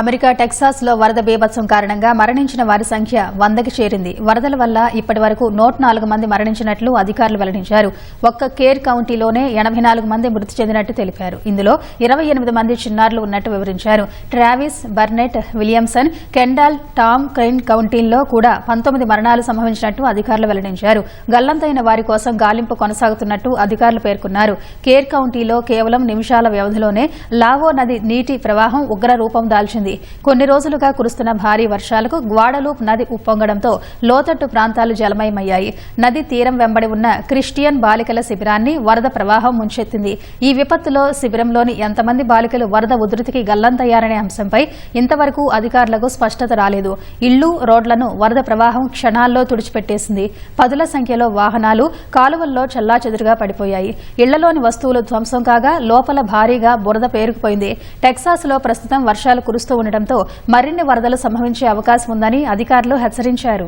America టెక్సాస్లో వరద బీభత్సం కారణంగా మరణించిన వారి సంఖ్య వందకి చేరింది. వరదల వల్ల ఇప్పటి వరకు నూట నాలుగు మంది మరణించినట్లు అధికారులు వెల్లడించారు. ఒక్క కేర్ కౌంటీలోనే ఎనభై నాలుగు మంది మృతి చెందినట్టు తెలిపారు. ఇందులో ఇరవై ఎనిమిది మంది చిన్నారులు ఉన్నట్టు వివరించారు. Travis Burnet Williamson Kendall Tom Green కౌంటీల్లో కూడా పంతొమ్మిది మరణాలు సంభవించినట్టు అధికారులు వెల్లడించారు. గల్లంతైన వారి కోసం గాలింపు కొనసాగుతున్నట్టు అధికారులు పేర్కొన్నారు. కేర్ కౌంటీలో కేవలం నిమిషాల వ్యవధిలోనే లావో నది నీటి ప్రవాహం ఉగ్ర రూపం దాల్చింది. కొన్ని రోజులుగా కురుస్తున్న భారీ వర్షాలకు గ్వాడలూప్ నది ఉప్పొంగడంతో లోతట్టు ప్రాంతాలు జలమయమయ్యాయి. నది తీరం వెంబడి ఉన్న క్రిస్టియన్ బాలికల శిబిరాన్ని వరద ప్రవాహం ముంచెత్తింది. ఈ విపత్తులో శిబిరంలోని ఎంతమంది బాలికలు వరద ఉధృతికి గల్లంతయ్యారనే అంశంపై ఇంతవరకు అధికారులకు స్పష్టత రాలేదు. ఇళ్ళు రోడ్లను వరద ప్రవాహం క్షణాల్లో తుడిచిపెట్టేసింది. పదుల సంఖ్యలో వాహనాలు కాలువల్లో చెల్లాచెదురుగా పడిపోయాయి. ఇళ్ళలోని వస్తువులు ధ్వంసం కాగా లోపల భారీగా బురద పేరుకుపోయింది. టెక్సాస్లో ప్రస్తుతం వర్షాలు కురుస్తూ ఉండటంతో మరిన్ని వరదలు సంభవించే అవకాశం ఉందని అధికారులు హెచ్చరించారు.